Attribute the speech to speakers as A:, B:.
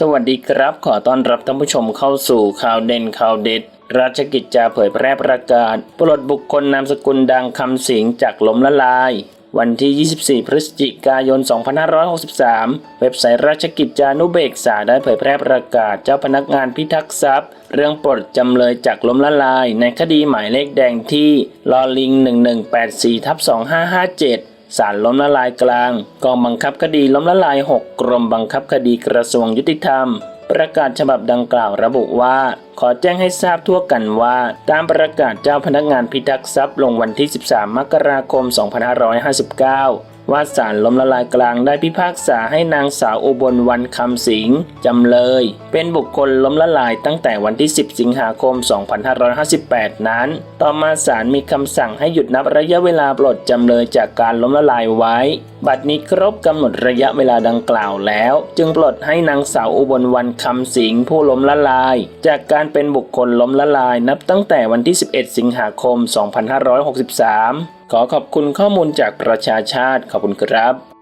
A: สวัสดีครับ ขอต้อนรับท่านผู้ชมเข้าสู่ข่าวเด่นข่าวเด็ด ราชกิจจาเผยแพร่ประกาศ ปลดบุคคลนามสกุลดังคำสิงจากล้มละลาย วันที่ 24 พฤศจิกายน 2563 เว็บไซต์ราชกิจจานุเบกษาได้เผยแพร่ประกาศเจ้าพนักงานพิทักษ์ทรัพย์ เรื่องปลดจำเลยจากล้มละลาย ในคดีหมายเลขแดงที่ลอลิง 1184ทับ2557 ศาลล้มละลายกลางกองบังคับคดีล้มละลาย 6 กรมบังคับคดีกระทรวงยุติธรรม ประกาศฉบับดังกล่าวระบุว่า ขอแจ้งให้ทราบทั่วกันว่า ตามประกาศเจ้าพนักงานพิทักษ์ทรัพย์ลงวันที่ 13 มกราคม 2559 ว่าศาลล้มละลายกลางได้พิพากษาให้นางสาวอุบลวันคำสิงจำเลย เป็นบุคคลล้มละลายตั้งแต่วันที่ 10 สิงหาคม 2558 นั้น ต่อมาศาลมีคำสั่งให้หยุดนับระยะเวลาปลดจำเลยจากการล้มละลายไว้ บัดนี้ครบกำหนดระยะเวลาดังกล่าวแล้ว จึงปลดให้นางสาวอุบลวันคำสิงผู้ล้มละลาย จากการเป็นบุคคลล้มละลายนับตั้งแต่วันที่ 11 สิงหาคม 2563ขอขอบคุณข้อมูลจากประชาชาติขอบคุณครับ